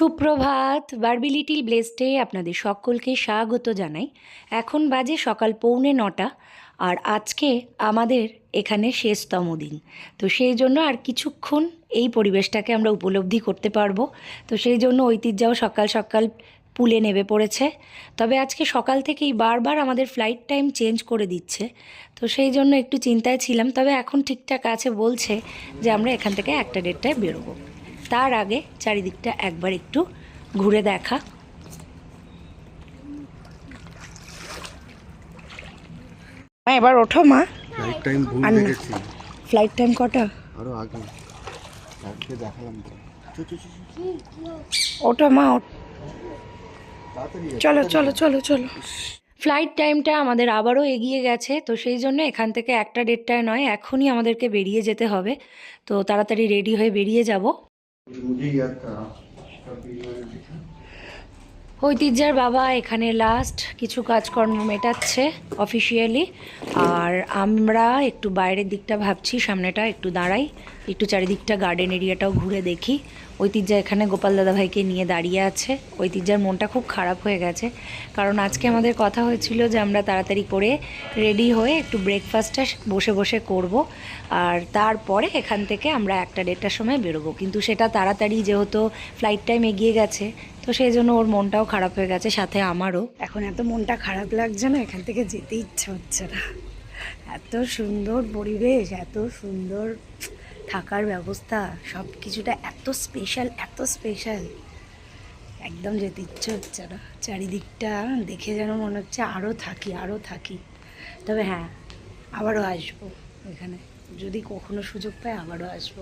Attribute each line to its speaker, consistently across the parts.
Speaker 1: সুপ্রভাত, Barbie little ব্লেস্টে আপনাদের সকলকে স্বাগত জানাই। এখন বাজে সকাল পৌনে নটা, আর আজকে আমাদের এখানে শেষতম দিন। তো সেই জন্য আর কিছুক্ষণ এই পরিবেশটাকে আমরা উপলব্ধি করতে পারব। তো সেই জন্য ঐতিহ্যও সকাল সকাল পুলে নেমে পড়েছে। তবে আজকে সকাল থেকেই বারবার আমাদের ফ্লাইট টাইম চেঞ্জ করে দিচ্ছে। তো সেই জন্য একটু চিন্তায় ছিলাম, তবে এখন ঠিকঠাক আছে বলছে যে আমরা এখান থেকে একটা দেড়টায় বেরোবো। তার আগে চারিদিকটা একবার একটু ঘুরে দেখা। এবার ওঠো মা।
Speaker 2: ফ্লাইট টাইম ভুল দেখেছি।
Speaker 1: ফ্লাইট টাইম কটা?
Speaker 2: আরও আগে। আজকে দেখালাম।
Speaker 1: ওঠো মা। চলো চলো চলো চলো। ফ্লাইট টাইমটা আমাদের আবারও এগিয়ে গেছে তো সেই জন্য এখান থেকে একটা দেড়টায় নয় এখনই আমাদেরকে বেরিয়ে যেতে হবে। তো তাড়াতাড়ি রেডি হয়ে বেরিয়ে যাব। ঐতিহ্যের বাবা এখানে লাস্ট কিছু কাজকর্ম মেটাচ্ছে অফিসিয়ালি আর আমরা একটু বাইরের দিকটা ভাবছি, সামনেটা একটু দাঁড়াই, একটু চারিদিকটা গার্ডেন এরিয়াটাও ঘুরে দেখি। ঐতিহ্যা এখানে গোপাল দাদা ভাইকে নিয়ে দাঁড়িয়ে আছে। ঐতিহ্যার মনটা খুব খারাপ হয়ে গেছে। কারণ আজকে আমাদের কথা হয়েছিল যে আমরা তাড়াতাড়ি করে রেডি হয়ে একটু ব্রেকফাস্টটা বসে বসে করব। আর তারপরে এখান থেকে আমরা একটা দেড়টার সময় বেরোবো। কিন্তু সেটা তাড়াতাড়ি যেহেতু ফ্লাইট টাইম এগিয়ে গেছে, তো সেই জন্য ওর মনটাও খারাপ হয়ে গেছে, সাথে আমারও। এখন এত মনটা খারাপ লাগছে না, এখান থেকে যেতে ইচ্ছে হচ্ছে না। এত সুন্দর পরিবেশ, এত সুন্দর থাকার ব্যবস্থা সব কিছুটা এত স্পেশাল এত স্পেশাল একদম যেতে ইচ্ছে হচ্ছে না। চারিদিকটা দেখে যেন মনে হচ্ছে আরও থাকি আরও থাকি। তবে হ্যাঁ আবারও আসব এখানে। যদি কখনো সুযোগ পাই আবারও আসব।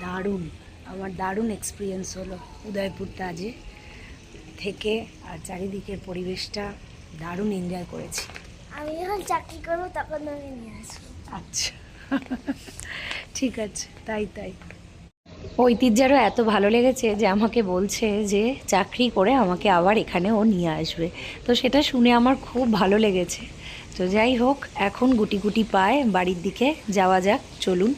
Speaker 1: দারুণ আমার দারুণ এক্সপিরিয়েন্স হলো উদয়পুর তাজে থেকে আর চারিদিকের পরিবেশটা দারুণ এনজয় করেছি।
Speaker 3: আমি যখন চাকরি করব তখন আমি নিয়ে আসব।
Speaker 1: আচ্ছা। ঠিক আছে, তাই তাই। ঐতিহ্যেরও এত ভালো লেগেছে যে আমাকে বলছে যে চাকরি করে আমাকে আবার এখানে ও নিয়ে আসবে। তো সেটা শুনে আমার খুব ভালো লেগেছে। তো যাই হোক, এখন গুটি গুটি পায় বাড়ির দিকে যাওয়া যাক, চলুন।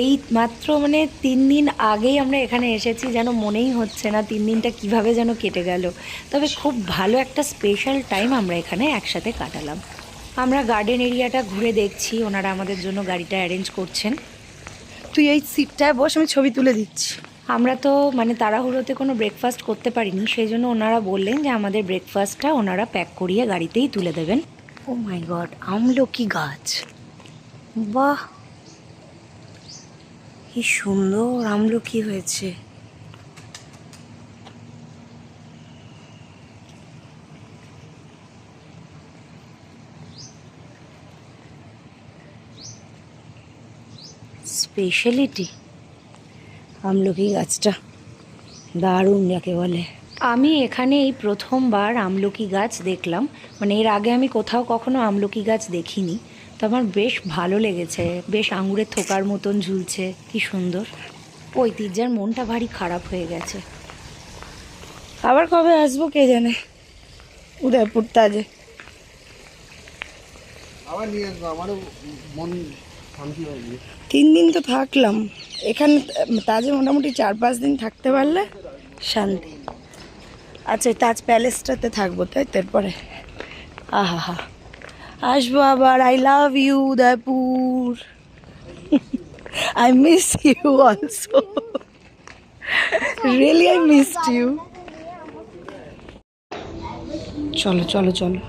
Speaker 1: এই মাত্র মানে তিন দিন আগেই আমরা এখানে এসেছি, যেন মনেই হচ্ছে না তিন দিনটা কীভাবে যেন কেটে গেল। তবে খুব ভালো একটা স্পেশাল টাইম আমরা এখানে একসাথে কাটালাম। আমরা গার্ডেন এরিয়াটা ঘুরে দেখছি, ওনারা আমাদের জন্য গাড়িটা অ্যারেঞ্জ করছেন।
Speaker 4: তুই এই সিটটায় বস আমি ছবি তুলে দিচ্ছি।
Speaker 1: আমরা তো মানে তাড়াহুড়োতে কোনো ব্রেকফাস্ট করতে পারিনি সেই জন্য ওনারা বললেন যে আমাদের ব্রেকফাস্টটা ওনারা প্যাক করিয়ে গাড়িতেই তুলে দেবেন। ও মাই গড আমলকি গাছ। বাহ! কি সুন্দর আমলকি হয়েছে। স্পেশালিটি আমলকি গাছটা। দারুণ যাকে বলে আমি এখানে এই প্রথমবার আমলকি গাছ দেখলাম। মানে এর আগে আমি কোথাও কখনো আমলকি গাছ দেখিনি। তো আমার বেশ ভালো লেগেছে। বেশ আঙুরের থোকার মতন ঝুলছে। কি সুন্দর। ঐতিহ্যের মনটা ভারী খারাপ হয়ে গেছে।
Speaker 4: আবার কবে আসব কে জানে? উদয়পুর তাজে।
Speaker 2: আবার নিয়ে আসব। আমারও মন
Speaker 4: তিন দিন তো থাকলাম। এখানে তাজে মোটামুটি চার পাঁচ দিন থাকতে পারলে শান্তি। আচ্ছা তাজ প্যালেসটাতে থাকব, তাই তারপরে আহা আসব আবার। I love you Udaipur. I miss you also really I missed you চলো চলো চলো।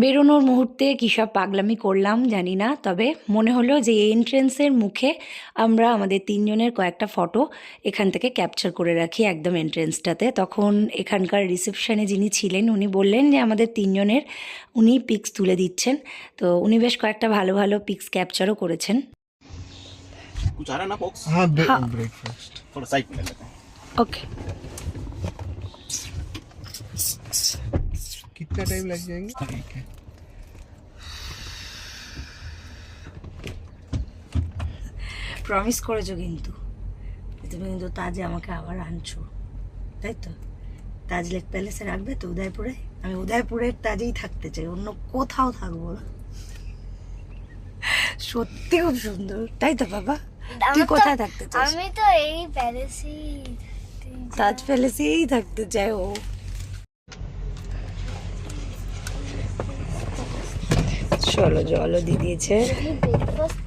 Speaker 1: বেরোনোর মুহূর্তে কী সব পাগলামি করলাম জানি না তবে মনে হলো যে এন্ট্রেন্সের মুখে আমরা আমাদের তিনজনের কয়েকটা ফটো এখান থেকে ক্যাপচার করে রাখি একদম এন্ট্রেন্সটাতে তখন এখানকার রিসেপশনে যিনি ছিলেন উনি বললেন যে আমাদের তিনজনের উনি পিক্স তুলে দিচ্ছেন তো উনি বেশ কয়েকটা ভালো ভালো পিক্স ক্যাপচারও করেছেন
Speaker 5: कुछ आ रहा है ना बॉक्स
Speaker 2: हाँ
Speaker 1: हाँ।
Speaker 2: ब्रेकफास्ट
Speaker 5: थोड़ा साइड कर लेते हैं
Speaker 1: ওকে
Speaker 2: कितना टाइम लग जाएंगे
Speaker 1: প্রমিস করেছ কিন্তু। তুমি কিন্তু তাজে আমাকে আবার আনছো। তাই তো? তাজ লেক প্যালেসে রাখবে তো উদয়পুরে? আমি উদয়পুরের তাজেই থাকতে চাই অন্য কোথাও থাকব না।
Speaker 4: সত্যি খুব সুন্দর। তাই তো বাবা? তুই কোথায় থাকতে চাস?
Speaker 3: আমি তো এই প্যালেসি
Speaker 4: তাজ প্যালেসেই থাকতে চাই ও। চলো জলও দিয়ে দিয়েছে।
Speaker 3: ব্রেকফাস্ট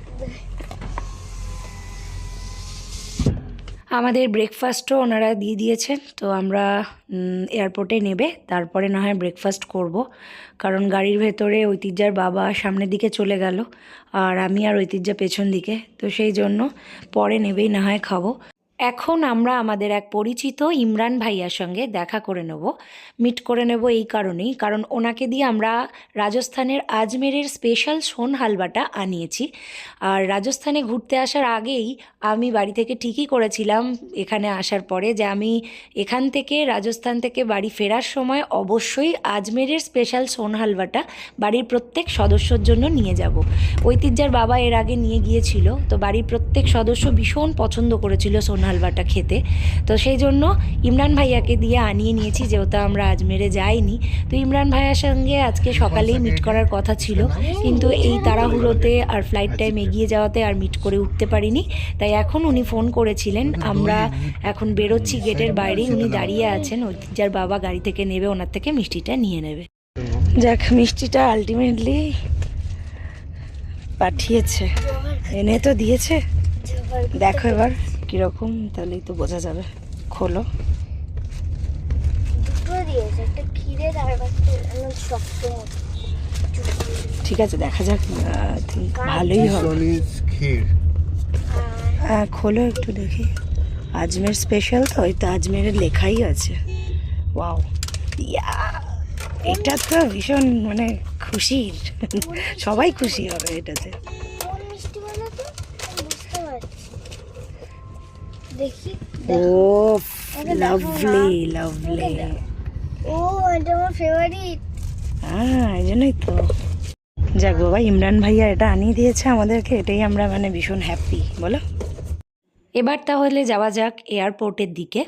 Speaker 1: আমাদের ব্রেকফাস্টও ওনারা দিয়ে দিয়েছেন, তো আমরা এয়ারপোর্টে নেবে, তারপরে না হয় ব্রেকফাস্ট করব। কারণ গাড়ির ভেতরে ঐতিহ্যার বাবা সামনের দিকে চলে গেল, আর আমি আর ঐতিহ্যা পেছন দিকে, তো সেই জন্য পরে নেবেই, না হয় খাব। এখন আমরা আমাদের এক পরিচিত ইমরান ভাইয়ার সঙ্গে দেখা করে নেব মিট করে নেব এই কারণেই। কারণ ওনাকে দিয়ে আমরা রাজস্থানের আজমেরের স্পেশাল সোন হালবাটা আনিয়েছি। আর রাজস্থানে ঘুরতে আসার আগেই আমি বাড়ি থেকে ঠিকই করেছিলাম এখানে আসার পরে যে আমি এখান থেকে রাজস্থান থেকে বাড়ি ফেরার সময় অবশ্যই আজমেরের স্পেশাল সোন হালবাটা বাড়ির প্রত্যেক সদস্যর জন্য নিয়ে যাব। ঐতিহ্যার বাবা এর আগে নিয়ে গিয়েছিল, তো বাড়ির প্রত্যেক সদস্য ভীষণ পছন্দ করেছিল সোন হালবাটা খেতে। তো সেই জন্য ইমরান ভাইয়াকে দিয়ে আনিয়ে নিয়েছি যেহেতু আমরা আজমেরে যাইনি। তো ইমরান ভাইয়ার সঙ্গে আজকে সকালেই মিট করার কথা ছিল। কিন্তু এই তাড়াহুড়োতে আর ফ্লাইট টাইম এগিয়ে যাওয়াতে আর মিট করে উঠতে পারিনি। তাই এখন উনি ফোন করেছিলেন। আমরা এখন বেরোচ্ছি গেটের বাইরেই উনি দাঁড়িয়ে আছেন। ঐতিহ্যার বাবা গাড়ি থেকে নেবে ওনার থেকে মিষ্টিটা নিয়ে নেবে।
Speaker 4: যাক মিষ্টিটা আলটিমেটলি পাঠিয়েছে। এনে তো দিয়েছে। দেখো এবার। কীরকম তাহলেই তো বোঝা যাবে। খোলো। ঠিক আছে দেখা যাক ভালোই হবে। হ্যাঁ খোলো একটু দেখি। আজমের স্পেশাল তো ওই তো আজমেরের লেখাই আছে। ওয়াও ইয়া এটা তো ভীষণ মানে খুশির। সবাই খুশি হবে এটাতে।
Speaker 3: দেখি।
Speaker 4: ও লাভলি লাভলি
Speaker 3: ও এটা আমার ফেভারিট
Speaker 4: হ্যাঁ এই জন্যই তো। যাক বাবা ইমরান ভাইয়া এটা আনিয়ে দিয়েছে আমাদেরকে এটাই আমরা মানে ভীষণ হ্যাপি বলো।
Speaker 1: এবার তাহলে যাওয়া যাক এয়ারপোর্টের দিকে।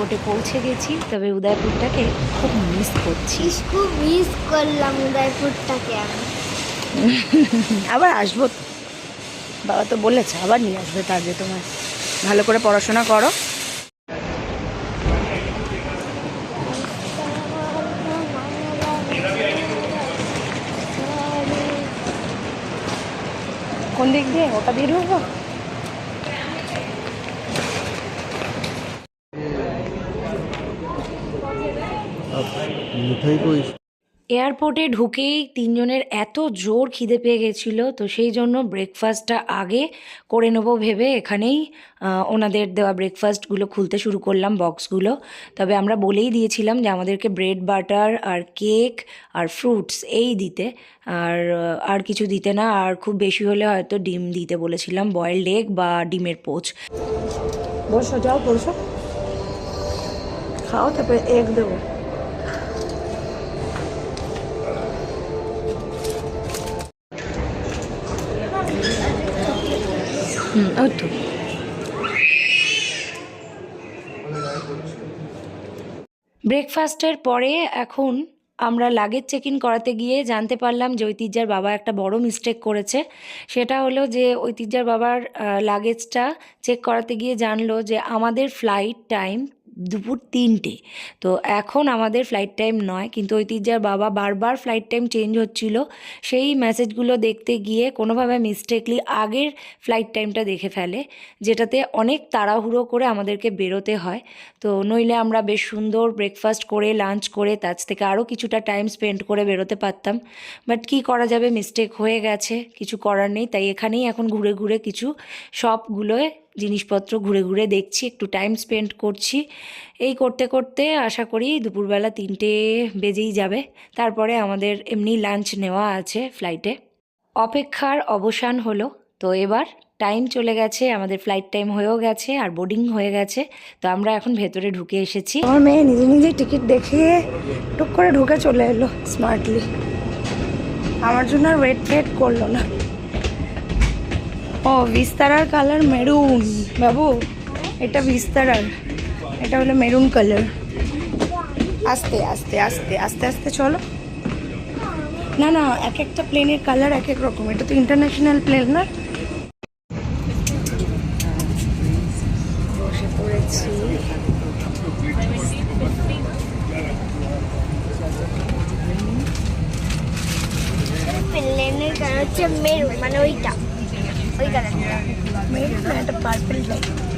Speaker 1: এয়ারপোর্টে পৌঁছে গেছি। তবে উদয়পুরটাকে খুব মিস করছি।
Speaker 3: খুব মিস করলাম উদয়পুরটাকে আমি।
Speaker 4: আবার আসব। বাবা তো বলেছে আবার নিয়ে আসবে তার তোমার ভালো করে পড়াশোনা করো। কোন দিক দিয়ে? ওটা দিয়ে ঢুকবো?
Speaker 1: এয়ারপোর্টে ঢুকেই তিনজনের এত জোর খিদে পেয়ে গেছিল তো সেই জন্য ব্রেকফাস্টটা আগে করে নেব ভেবে এখানেই ওনাদের দেওয়া ব্রেকফাস্টগুলো খুলতে শুরু করলাম বক্সগুলো তবে আমরা বলেই দিয়েছিলাম যে আমাদেরকে ব্রেড বাটার আর কেক আর ফ্রুটস এই দিতে। আর আর কিছু দিতে না আর খুব বেশি হলে হয়তো ডিম দিতে বলেছিলাম বয়েলড এগ বা ডিমের পোচ।
Speaker 4: বসো যাও বসো। খাও তারপরে এগ দেবো।
Speaker 1: ব্রেকফাস্টের পরে এখন আমরা লাগেজ চেক ইন করাতে গিয়ে জানতে পারলাম যে ঐতিহ্যার বাবা একটা বড় মিস্টেক করেছে। সেটা হলো যে ঐতিহ্যার বাবার লাগেজটা চেক করাতে গিয়ে জানলো যে আমাদের ফ্লাইট টাইম দুপুর তিনটে। তো এখন আমাদের ফ্লাইট টাইম নয়, কিন্তু ঐতিহ্যার বাবা বারবার ফ্লাইট টাইম চেঞ্জ হচ্ছিল। সেই মেসেজগুলো দেখতে গিয়ে কোনোভাবে মিস্টেকলি আগের ফ্লাইট টাইমটা দেখে ফেলে, যেটাতে অনেক তাড়াহুড়ো করে আমাদেরকে বেরোতে হয়। তো নইলে আমরা বেশ সুন্দর ব্রেকফাস্ট করে লাঞ্চ করে, তার থেকে আরও কিছুটা টাইম স্পেন্ড করে বেরোতে পারতাম। বাট কি করা যাবে? মিস্টেক হয়ে গেছে, কিছু করার নেই। তাই এখানেই এখন ঘুরে ঘুরে কিছু শপগুলোয় জিনিসপত্র ঘুরে ঘুরে দেখছি, একটু টাইম স্পেন্ড করছি। এই করতে করতে আশা করি দুপুরবেলা তিনটে বেজেই যাবে। তারপরে আমাদের এমনি লাঞ্চ নেওয়া আছে ফ্লাইটে অপেক্ষার অবসান হলো। তো এবার টাইম চলে গেছে, আমাদের ফ্লাইট টাইম হয়েও গেছে, আর বোর্ডিং হয়ে গেছে। তো আমরা এখন ভেতরে ঢুকে এসেছি।
Speaker 4: আমার মেয়ে নিজে নিজে টিকিট দেখিয়ে টুক করে ঢুকে চলে এলো স্মার্টলি আমার জন্য আর ওয়েট ফেট করল না। ও বিস্তারার কালার মেরুন বাবু। এটা বিস্তারার এটা হলো মেরুন কালার আস্তে আস্তে আস্তে আস্তে আস্তে চলো। না না, এক একটা প্লেনের কালার এক এক রকম। এটা তো ইন্টারন্যাশনাল প্লেন না।
Speaker 3: প্লেনের কালার হচ্ছে মেরুন মানে ওইটা।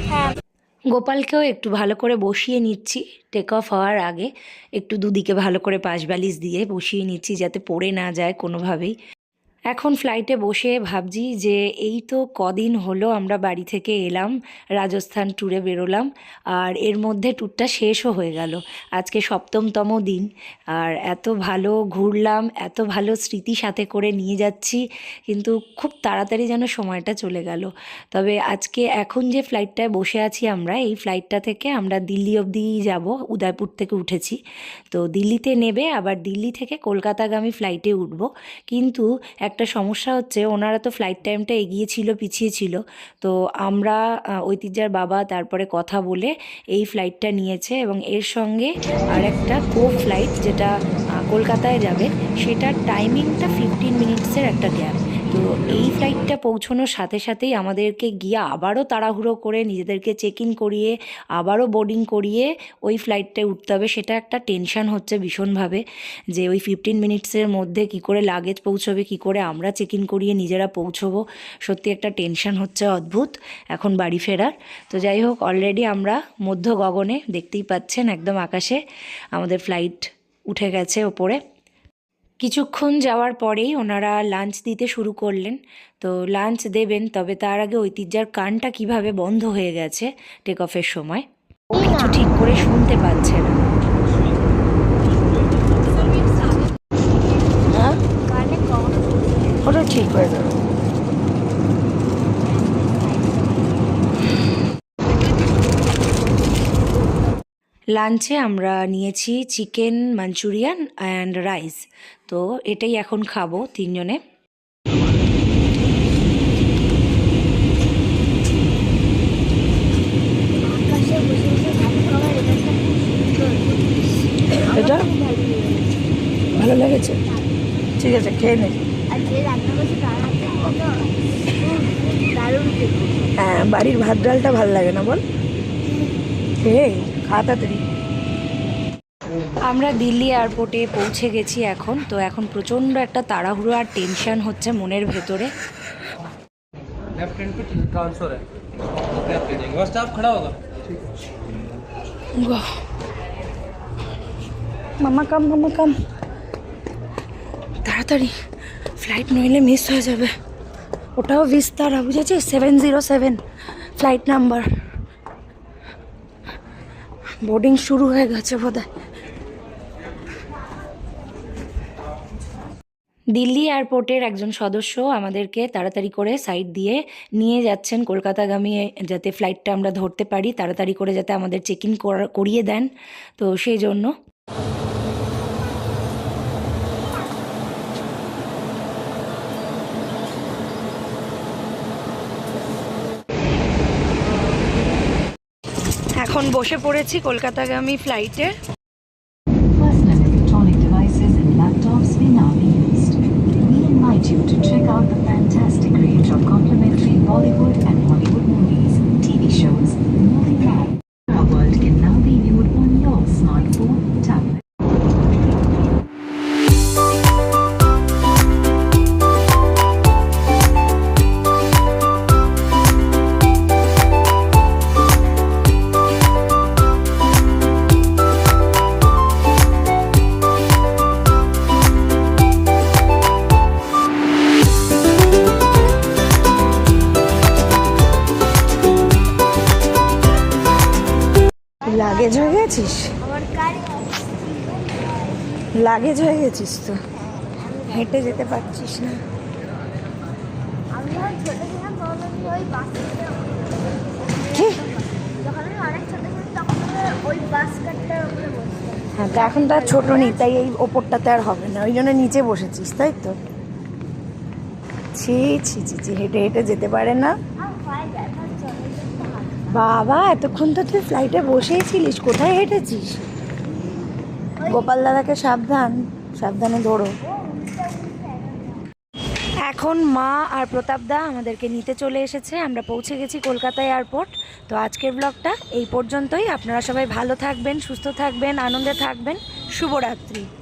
Speaker 3: হ্যাঁ
Speaker 1: গোপালকেও একটু ভালো করে বসিয়ে নিচ্ছি। টেক অফ হওয়ার আগে একটু দুদিকে ভালো করে পাশ বালিশ দিয়ে বসিয়ে নিচ্ছি যাতে পড়ে না যায় কোনোভাবেই। এখন ফ্লাইটে বসে ভাবছি যে এই তো কদিন হলো আমরা বাড়ি থেকে এলাম, রাজস্থান ট্যুরে বেরোলাম, আর এর মধ্যে ট্যুরটা শেষও হয়ে গেল। আজকে সপ্তমতম দিন, আর এত ভালো ঘুরলাম, এত ভালো স্মৃতি সাথে করে নিয়ে যাচ্ছি, কিন্তু খুব তাড়াতাড়ি যেন সময়টা চলে গেল। তবে আজকে এখন যে ফ্লাইটটায় বসে আছি আমরা, এই ফ্লাইটটা থেকে আমরা দিল্লি অবধি যাব, উদয়পুর থেকে উঠেছি। তো দিল্লিতে নেবে, আবার দিল্লি থেকে কলকাতাগামী ফ্লাইটে উঠব। কিন্তু একটা সমস্যা হচ্ছে, ওনারা তো ফ্লাইট টাইমটা এগিয়ে ছিল, পিছিয়ে ছিল। তো আমরা ঐতিহ্যের বাবা তারপরে কথা বলে এই ফ্লাইটটা নিয়েছে এবং এর সঙ্গে আর একটা কো ফ্লাইট যেটা কলকাতায় যাবে, সেটার টাইমিংটা ফিফটিন মিনিটসের একটা গ্যাপ তো এই ফ্লাইটটা পৌঁছানোর সাথে সাথেই আমাদেরকে গিয়ে আবারও তাড়াহুড়ো করে নিজেদেরকে চেক ইন করিয়ে আবারও বোর্ডিং করিয়ে ওই ফ্লাইটটায় উঠতে হবে। সেটা একটা টেনশন হচ্ছে ভীষণভাবে যে ওই ফিফটিন মিনিটসের মধ্যে কি করে লাগেজ পৌঁছবে কি করে আমরা চেক ইন করিয়ে নিজেরা পৌঁছবো। সত্যি একটা টেনশন হচ্ছে অদ্ভুত এখন বাড়ি ফেরার। তো যাই হোক অলরেডি আমরা মধ্য গগনে দেখতেই পাচ্ছেন একদম আকাশে আমাদের ফ্লাইট উঠে গেছে ওপরে। কিছুক্ষণ যাওয়ার পরেই ওনারা লাঞ্চ দিতে শুরু করলেন। তো লাঞ্চ দেবেন তবে তার আগে ঐতিহ্যার কানটা কীভাবে বন্ধ হয়ে গেছে টেক অফের সময় ও কিছু ঠিক করে শুনতে পাচ্ছে না।
Speaker 4: হ্যাঁ? ওটা ঠিক হয়ে যাবে
Speaker 1: লাঞ্চে আমরা নিয়েছি চিকেন মাঞ্চুরিয়ান অ্যান্ড রাইস তো এটাই এখন খাব তিনজনে।
Speaker 3: এটা? ভালো লেগেছে।
Speaker 4: ঠিক আছে খেয়ে নে। হ্যাঁ বাড়ির ভাত ডালটা ভালো লাগে না বল? খেয়ে তাড়াতাড়ি
Speaker 1: আমরা দিল্লি এয়ারপোর্টে পৌঁছে গেছি এখন তো এখন প্রচণ্ড একটা তাড়াহুড়ো আর টেনশন হচ্ছে মনের ভেতরে।
Speaker 4: মামা কাম মামা কাম তাড়াতাড়ি ফ্লাইট নইলে মিস হয়ে যাবে ওটাও বিস্তারা বুঝেছিস seven zero seven flight number boarding শুরু হয়ে গেছে বোধহয়।
Speaker 1: দিল্লি এয়ারপোর্টের একজন সদস্য আমাদেরকে তাড়াতাড়ি করে সাইড দিয়ে নিয়ে যাচ্ছেন। কলকাতাগামী যাতে ফ্লাইটটা আমরা ধরতে পারি, তাড়াতাড়ি করে যাতে আমাদের চেক ইন করিয়ে দেন। তো সেই জন্য
Speaker 4: এখন বসে পড়েছি কলকাতাগামী ফ্লাইটে
Speaker 1: গেছিস? লাগেজ হয়ে গেছিস তো? হেঁটে যেতে পারছিস না। হ্যাঁ তো এখন তো আর ছোট নেই, তাই এই ওপরটাতে আর হবে না। ওই জন্য নিচে বসেছিস, তাই তো? ছি ছি ছি ছি, হেঁটে হেঁটে যেতে পারে না
Speaker 3: আমার পায়ে ব্যথা চলে যেতে হাত
Speaker 1: বাবা, এতক্ষণ তো তুই ফ্লাইটে বসেই ছিলিস, কোথায় হেঁটেছিস? গোপাল দাদাকে সাবধান, সাবধানে দৌড়ো এখন মা আর প্রতাপ দা আমাদেরকে নিতে চলে এসেছে, আমরা পৌঁছে গেছি কলকাতা এয়ারপোর্ট। তো আজকের ব্লগটা এই পর্যন্তই, আপনারা সবাই ভালো থাকবেন, সুস্থ থাকবেন, আনন্দে থাকবেন, শুভরাত্রি।